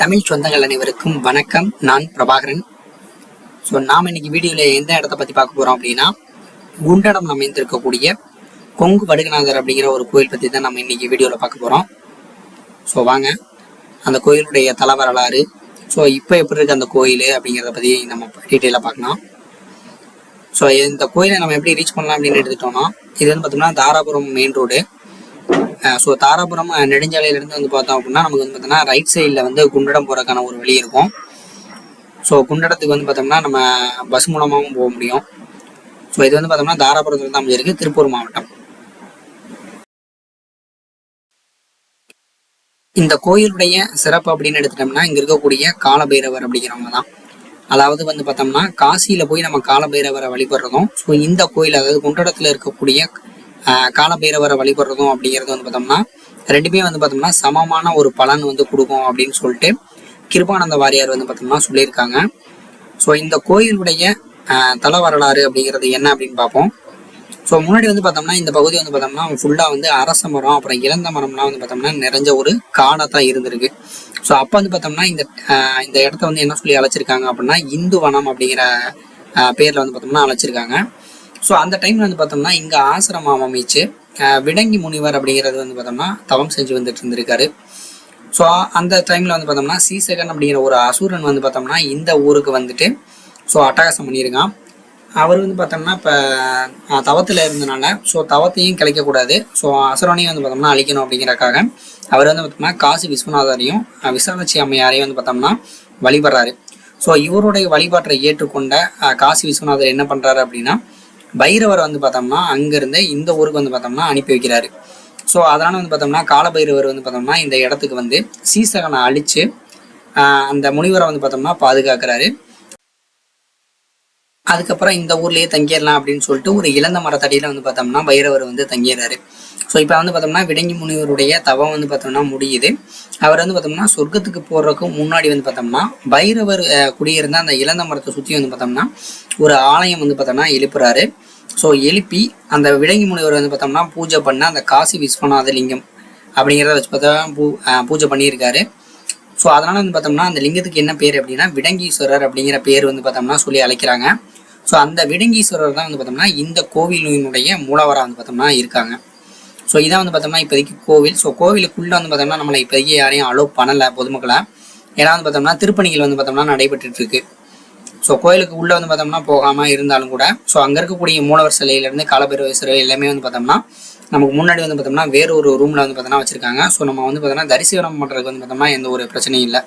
தமிழ் சொந்தங்கள் அனைவருக்கும் வணக்கம். நான் பிரபாகரன். ஸோ நாம் இன்னைக்கு வீடியோவில் எந்த இடத்த பற்றி பார்க்க போகிறோம் அப்படின்னா குண்டடம் அமைந்திருக்கக்கூடிய கொங்கு வடுகநாதர் அப்படிங்கிற ஒரு கோயில் பற்றி தான் நம்ம இன்னைக்கு வீடியோவில் பார்க்க போகிறோம் ஸோ வாங்க. அந்த கோயிலுடைய தல வரலாறு. ஸோ இப்போ எப்படி இருக்கு அந்த கோயில் அப்படிங்கிறத பற்றி நம்ம டீட்டெயிலாக பார்க்கலாம். ஸோ இந்த கோயிலை நம்ம எப்படி ரீச் பண்ணலாம் அப்படின்னு எடுத்துட்டோம்னா இது வந்து பார்த்தோம்னா Dharapuram main road so Dharapuram நெடுஞ்சாலையிலேருந்து வந்து பார்த்தோம் அப்படின்னா நமக்கு வந்து பார்த்தோம்னா ரைட் சைடில் வந்து குண்டடம் போகிறதுக்கான ஒரு வழி இருக்கும். ஸோ குண்டடத்துக்கு வந்து பார்த்தோம்னா நம்ம பஸ் மூலமாகவும் போக முடியும். ஸோ இது வந்து பார்த்தோம்னா தாராபுரத்தில் தான் அமைஞ்சிருக்கு திருப்பூர் மாவட்டம். இந்த கோயிலுடைய சிறப்பு அப்படின்னு எடுத்துட்டோம்னா இங்கே இருக்கக்கூடிய காலபைரவர் அப்படிங்கிறவங்க தான். அதாவது வந்து பார்த்தோம்னா காசியில் போய் நம்ம காலபைரவரை வழிபடுறதும் ஸோ இந்த கோயில் அதாவது குண்டடத்தில் இருக்கக்கூடிய காலபைரவரை வழிபடுறதும் அப்படிங்கிறது வந்து பார்த்தோம்னா ரெண்டுமே வந்து பார்த்தோம்னா சமமான ஒரு பலன் வந்து கொடுக்கும் அப்படின்னு சொல்லிட்டு கிருபானந்த வாரியார் வந்து பார்த்தோம்னா சொல்லியிருக்காங்க. ஸோ இந்த கோயிலுடைய தல வரலாறு அப்படிங்கிறது என்ன அப்படின்னு பார்ப்போம். ஸோ முன்னாடி வந்து பார்த்தோம்னா இந்த பகுதி வந்து பார்த்தோம்னா ஃபுல்லாக வந்து அரச மரம் அப்புறம் இளந்த மரம்லாம் வந்து பார்த்தோம்னா நிறைஞ்ச ஒரு காடாக தான் இருந்திருக்கு. ஸோ அப்போ வந்து பார்த்தோம்னா இந்த இந்த இடத்த வந்து என்ன சொல்லி அழைச்சிருக்காங்க அப்படின்னா இந்து வனம் அப்படிங்கிற பேரில் வந்து பார்த்தோம்னா அழைச்சிருக்காங்க. ஸோ அந்த டைம்ல வந்து பார்த்தோம்னா இங்கே ஆசிரமம் அமைச்சு விடங்கி முனிவர் அப்படிங்கிறது வந்து பார்த்தோம்னா தவம் செஞ்சு வந்துட்டு இருந்திருக்காரு. ஸோ அந்த டைமில் வந்து பார்த்தோம்னா சீசகன் அப்படிங்கிற ஒரு அசூரன் வந்து பார்த்தோம்னா இந்த ஊருக்கு வந்துட்டு ஸோ அட்டகாசம் பண்ணியிருக்கான். அவர் வந்து பார்த்தோம்னா இப்போ தவத்தில் இருந்தனால ஸோ தவத்தையும் கிடைக்கக்கூடாது ஸோ அசுரனையும் வந்து பார்த்தோம்னா அழிக்கணும் அப்படிங்கிறக்காக அவர் வந்து பார்த்தோம்னா காசி விஸ்வநாதரையும் அஹ், விசாலாட்சி அம்மையாரையும் வந்து பார்த்தோம்னா வழிபடுறாரு. ஸோ இவருடைய வழிபாட்டை ஏற்றுக்கொண்ட காசி விஸ்வநாதர் என்ன பண்ணுறாரு அப்படின்னா பைரவர் வந்து பார்த்தோம்னா அங்கேருந்து இந்த ஊருக்கு வந்து பார்த்தோம்னா அனுப்பி வைக்கிறாரு. ஸோ அதனால வந்து பார்த்தோம்னா காலபைரவர் வந்து பார்த்தோம்னா இந்த இடத்துக்கு வந்து சீசகனை அழிச்சு அந்த முனிவரை வந்து பார்த்தோம்னா பாதுகாக்கிறாரு. அதுக்கப்புறம் இந்த ஊர்லேயே தங்கிடலாம் அப்படின்னு சொல்லிட்டு ஒரு இழந்த மரத்தடியில் வந்து பார்த்தோம்னா பைரவர் வந்து தங்கிடுறாரு ஸோ இப்போ வந்து பார்த்தோம்னா விடங்கி முனிவருடைய தவம் வந்து பார்த்தோம்னா முடியுது அவர் வந்து பார்த்தோம்னா சொர்க்கத்துக்கு போறதுக்கு முன்னாடி வந்து பார்த்தோம்னா பைரவர் குடியிருந்த அந்த இழந்த மரத்தை சுற்றி வந்து பார்த்தோம்னா ஒரு ஆலயம் வந்து பார்த்தோம்னா எழுப்புறாரு ஸோ எழுப்பி அந்த விடங்கி முனிவர் வந்து பார்த்தோம்னா பூஜை பண்ண அந்த காசி விஸ்வநாத லிங்கம் அப்படிங்கிறத வச்சு பார்த்தா பூ பூஜை பண்ணியிருக்காரு ஸோ அதனால வந்து பார்த்தோம்னா அந்த லிங்கத்துக்கு என்ன பேர் அப்படின்னா விடங்கீஸ்வரர் அப்படிங்கிற பேர் வந்து பார்த்தோம்னா சொல்லி அழைக்கிறாங்க ஸோ அந்த விடங்கீஸ்வரர் தான் வந்து பார்த்தோம்னா இந்த கோவிலினுடைய மூலவராக வந்து பார்த்தோம்னா இருக்காங்க ஸோ இதான் வந்து பார்த்தோம்னா இப்போதைக்கு கோவில் ஸோ கோவிலுக்குள்ளே வந்து பார்த்தோம்னா நம்மளை இப்போதைக்கு யாரையும் அலோவ் பண்ணலை பொதுமக்களை ஏன்னா வந்து பார்த்தோம்னா திருப்பணிகள் வந்து பார்த்தோம்னா நடைபெற்றுட்டு இருக்கு ஸோ கோயிலுக்கு உள்ளே வந்து பார்த்தோம்னா போகாமல் இருந்தாலும் கூட ஸோ அங்கே இருக்கக்கூடிய மூலவர் சிலையிலேருந்து காலபைரவர் சிலை எல்லாமே வந்து பார்த்தோம்னா நமக்கு முன்னாடி வந்து பார்த்தோம்னா வேறு ஒரு ரூமில் வந்து பார்த்தோம்னா வச்சிருக்காங்க ஸோ நம்ம வந்து பார்த்தோம்னா தரிசனம் பண்ணுறதுக்கு வந்து பார்த்தோம்னா எந்த ஒரு பிரச்சனையும் இல்லை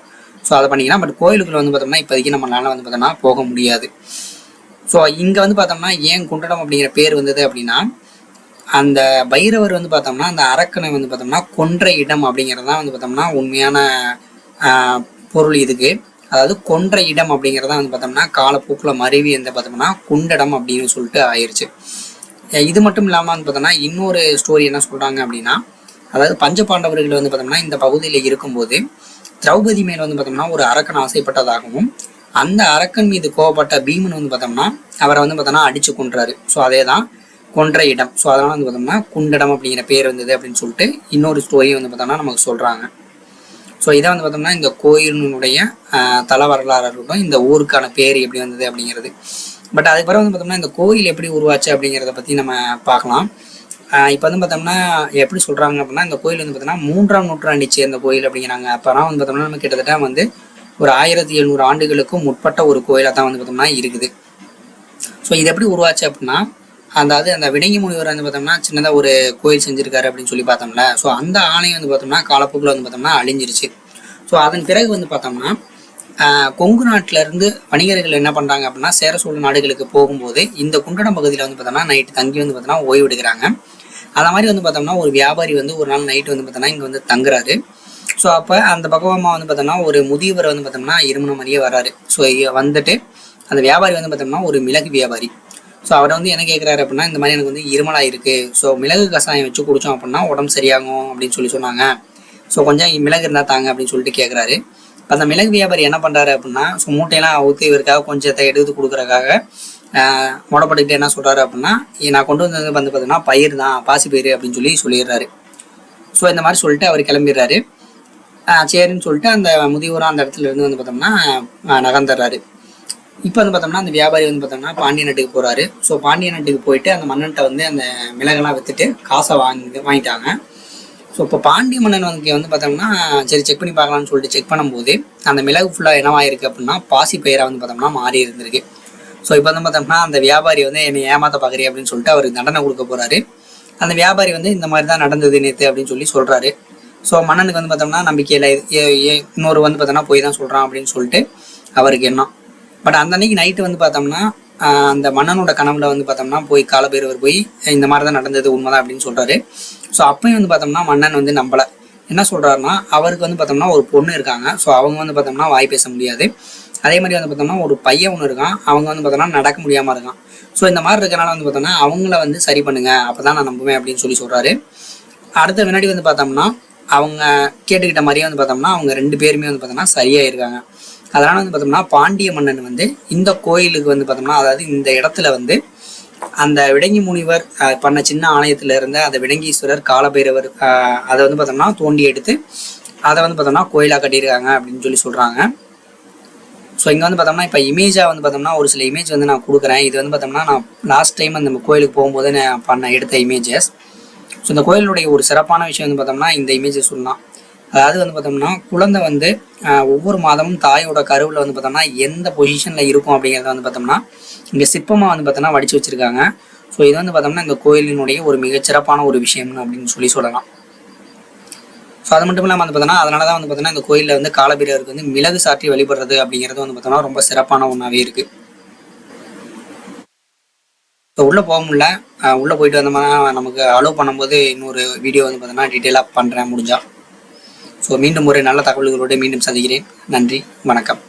ஸோ அதை பண்ணிக்கலாம் பட் கோயிலுக்குள்ள வந்து பார்த்தோம்னா இப்போதைக்கு நம்மளால வந்து பார்த்தோம்னா போக முடியாது ஸோ இங்கே வந்து பார்த்தோம்னா ஏன் குண்டடம் அப்படிங்கிற பேர் வந்தது அப்படின்னா அந்த பைரவர் வந்து பார்த்தோம்னா அந்த அரக்கனை வந்து பார்த்தோம்னா கொன்ற இடம் அப்படிங்கிறது தான் வந்து பார்த்தோம்னா உண்மையான பொருள் இதுக்கு. அதாவது கொன்ற இடம் அப்படிங்கிறது தான் வந்து பார்த்தோம்னா காலப்போக்கில் மருவி வந்து பார்த்தோம்னா குண்டடம் அப்படின்னு சொல்லிட்டு ஆயிடுச்சு இது மட்டும் இல்லாமல் வந்து பார்த்தோம்னா இன்னொரு ஸ்டோரி என்ன சொல்கிறாங்க அப்படின்னா அதாவது பஞ்ச பாண்டவர்கள் வந்து பார்த்தோம்னா இந்த பகுதியில் இருக்கும்போது திரௌபதி மேல் வந்து பார்த்தோம்னா ஒரு அரக்கன் ஆசைப்பட்டதாகவும் அந்த அரக்கன் மீது கோவப்பட்ட பீமன் வந்து பார்த்தோம்னா அவரை வந்து பார்த்தோம்னா அடிச்சு கொன்றாரு. ஸோ அதே தான் கொன்ற இடம். ஸோ அதனால வந்து பார்த்தோம்னா குண்டடம் அப்படிங்கிற பேர் வந்தது அப்படின்னு சொல்லிட்டு இன்னொரு ஸ்டோரி வந்து பார்த்தோம்னா நமக்கு சொல்கிறாங்க ஸோ இதை வந்து பார்த்தோம்னா இந்த கோயிலினுடைய தல வரலாறு இருக்கட்டும் இந்த ஊருக்கான பேர் எப்படி வந்தது அப்படிங்கிறது. பட் அதுக்கப்புறம் வந்து பார்த்தோம்னா இந்த கோயில் எப்படி உருவாச்சு அப்படிங்கிறத பற்றி நம்ம பார்க்கலாம். இப்போ வந்து பார்த்தோம்னா எப்படி சொல்கிறாங்க அப்படின்னா இந்த கோயில் வந்து பார்த்தோம்னா மூன்றாம் நூற்றாண்டை சேர்ந்த கோயில் அப்படிங்கிறாங்க. அப்போலாம் வந்து பார்த்தோம்னா நம்ம கிட்டத்தட்ட வந்து ஒரு ஆயிரத்தி எழுநூறு ஆண்டுகளுக்கும் முற்பட்ட ஒரு கோயிலாக தான் வந்து பார்த்தோம்னா இருக்குது. ஸோ இது எப்படி உருவாச்சு அப்படின்னா அதாவது அந்த விடங்கி முனிவர் வந்து பார்த்தோம்னா சின்னதாக ஒரு கோயில் செஞ்சுருக்காரு அப்படின்னு சொல்லி பார்த்தோம்ல. ஸோ அந்த ஆணையம் வந்து பார்த்தோம்னா காலப்போக்கில் வந்து பார்த்தோம்னா அழிஞ்சிருச்சு. ஸோ அதன் பிறகு வந்து பார்த்தோம்னா கொங்கு நாட்டிலேருந்து வணிகர்கள் என்ன பண்ணுறாங்க அப்படின்னா சேர சோழ நாடுகளுக்கு போகும்போது இந்த குண்டடம் பகுதியில் வந்து பார்த்தோம்னா நைட்டு தங்கி வந்து பார்த்தோம்னா ஓய்வு எடுக்கிறாங்க அந்த மாதிரி வந்து பார்த்தோம்னா ஒரு வியாபாரி வந்து ஒரு நாள் நைட்டு வந்து பார்த்தோம்னா இங்கே வந்து தங்குறாரு. ஸோ அப்போ அந்த பகவாமா வந்து பார்த்தோம்னா ஒரு முதியவர் வந்து பார்த்தோம்னா இருமண மாதிரியே வராரு. ஸோ வந்துட்டு அந்த வியாபாரி வந்து பார்த்தோம்னா ஒரு மிளகு வியாபாரி. ஸோ அவரை வந்து என்ன கேட்குறாரு அப்படின்னா இந்த மாதிரி எனக்கு வந்து இருமலாக இருக்குது ஸோ மிளகு கஷாயம் வச்சு குடித்தோம் அப்படின்னா உடம்பு சரியாகும் அப்படின்னு சொல்லி சொன்னாங்க. ஸோ கொஞ்சம் மிளகு இருந்தால் தாங்க அப்படின்னு சொல்லிட்டு கேட்குறாரு அந்த மிளகு வியாபாரி என்ன பண்ணுறாரு அப்படின்னா ஸோ மூட்டையெல்லாம் ஊற்றி இவருக்காக கொஞ்சத்தை எடுத்து கொடுக்குறக்காக முடப்பட்டுக்கிட்டு என்ன சொல்கிறாரு அப்படின்னா நான் கொண்டு வந்தது வந்து பார்த்தீங்கன்னா பயிர் தான் பாசி பயிர் அப்படின்னு சொல்லி சொல்லிடுறாரு. ஸோ இந்த மாதிரி சொல்லிட்டு அவர் கிளம்பிடுறாரு. சரின்னு சொல்லிட்டு அந்த முதியவரும் அந்த இடத்துல இருந்து வந்து பார்த்தோம்னா நகர்ந்துடுறாரு. இப்போ வந்து பார்த்தோம்னா அந்த வியாபாரி வந்து பார்த்தோம்னா பாண்டிய நாட்டுக்கு போகிறாரு ஸோ பாண்டிய நாட்டுக்கு போயிட்டு அந்த மன்னன்ட்ட வந்து அந்த மிளகெல்லாம் விற்றுட்டு காசை வாங்கி வாங்கிட்டாங்க. ஸோ இப்போ பாண்டிய மன்னன் வந்து வந்து பார்த்தோம்னா சரி செக் பண்ணி பார்க்கலாம்னு சொல்லிட்டு செக் பண்ணும்போது அந்த மிளகு ஃபுல்லாக என்னவாயிருக்கு அப்படின்னா பாசி பயிராக வந்து பார்த்தோம்னா மாறி இருந்திருக்கு. ஸோ இப்போ வந்து பார்த்தோம்னா அந்த வியாபாரி வந்து என்னை ஏமாத்த பார்க்குறீ அப்படின்னு சொல்லிட்டு அவருக்கு தண்டனை கொடுக்க போகிறாரு அந்த வியாபாரி வந்து இந்த மாதிரி தான் நடந்தது நேற்று அப்படின்னு சொல்லி சொல்கிறாரு ஸோ மன்னனுக்கு வந்து பார்த்தோம்னா நம்பிக்கையில் இன்னொரு வந்து பார்த்தோம்னா போய் தான் சொல்கிறான் அப்படின்னு சொல்லிட்டு அவருக்கு எண்ணம். பட் அந்த அன்னைக்கு நைட்டு வந்து பார்த்தோம்னா அந்த மன்னனோட கனவுல வந்து பார்த்தோம்னா போய் காலபைரவர் போய் இந்த மாதிரி தான் நடந்தது உண்மைதான் அப்படின்னு சொல்கிறாரு ஸோ அப்பயும் வந்து பார்த்தோம்னா மன்னன் வந்து நம்பலை. என்ன சொல்கிறாருன்னா அவருக்கு வந்து பார்த்தோம்னா ஒரு பொண்ணு இருக்காங்க. ஸோ அவங்க வந்து பார்த்தோம்னா வாய் பேச முடியாது. அதே மாதிரி வந்து பார்த்தோம்னா ஒரு பையன் ஒன்று இருக்கான். அவங்க வந்து பார்த்தோம்னா நடக்க முடியாமல் இருக்கான். ஸோ இந்த மாதிரி இருக்கனால வந்து பார்த்தோம்னா அவங்கள வந்து சரி பண்ணுங்க அப்பதான் நான் நம்புவேன் அப்படின்னு சொல்லி சொல்கிறாரு அடுத்த வினாடி வந்து பார்த்தோம்னா அவங்க கேட்டுக்கிட்ட மாதிரியே வந்து பார்த்தோம்னா அவங்க ரெண்டு பேருமே வந்து பார்த்தோம்னா சரியாக இருக்காங்க அதனால் வந்து பார்த்தோம்னா பாண்டிய மன்னன் வந்து இந்த கோயிலுக்கு வந்து பார்த்தோம்னா அதாவது இந்த இடத்துல வந்து அந்த விடங்கி முனிவர் பண்ண சின்ன ஆலயத்தில் இருந்த அந்த விடங்கீஸ்வரர் காலபைரவர் அதை வந்து பார்த்தோம்னா தோண்டி எடுத்து அதை வந்து பார்த்தோம்னா கோயிலாக கட்டியிருக்காங்க அப்படின்னு சொல்லி சொல்கிறாங்க ஸோ இங்கே வந்து பார்த்தோம்னா இப்போ இமேஜாக வந்து பார்த்தோம்னா ஒரு சில இமேஜ் வந்து நான் கொடுக்குறேன். இது வந்து பார்த்தோம்னா நான் லாஸ்ட் டைம் அந்த கோயிலுக்கு போகும்போது நான் பண்ண எடுத்த இமேஜஸ் ஸோ இந்த கோயிலுடைய ஒரு சிறப்பான விஷயம் வந்து பார்த்தோம்னா இந்த இமேஜை சொல்லலாம். அதாவது வந்து பார்த்தோம்னா குழந்தை வந்து ஒவ்வொரு மாதமும் தாயோட கருவில் வந்து பார்த்தோம்னா எந்த பொசிஷனில் இருக்கும் அப்படிங்கிறத வந்து பார்த்தோம்னா இங்கே சிற்பமாக வந்து பார்த்தோம்னா வடித்து வச்சிருக்காங்க. ஸோ இது வந்து பார்த்தோம்னா இந்த கோயிலினுடைய ஒரு மிகச்சிறப்பான ஒரு விஷயம் அப்படின்னு சொல்லி சொல்லலாம். ஸோ அது மட்டும் இல்லாமல் வந்து பார்த்தோன்னா அதனால தான் வந்து பார்த்தோன்னா இந்த கோயிலில் வந்து காலபீரருக்கு வந்து மிளகு சாற்றி வழிபடுறது அப்படிங்கிறது வந்து பார்த்தோம்னா ரொம்ப சிறப்பான ஒன்றாவே இருக்குது இப்போ உள்ளே போக முடியல. உள்ளே போயிட்டு வந்தோம்னா நமக்கு அலோவ் பண்ணும்போது இன்னொரு வீடியோ வந்து பார்த்தோம்னா டீட்டெயிலாக பண்ணுறேன் முடிஞ்சால் ஸோ மீண்டும் ஒரு நல்ல தகவல்களோடு மீண்டும் சந்திக்கிறேன். நன்றி வணக்கம்.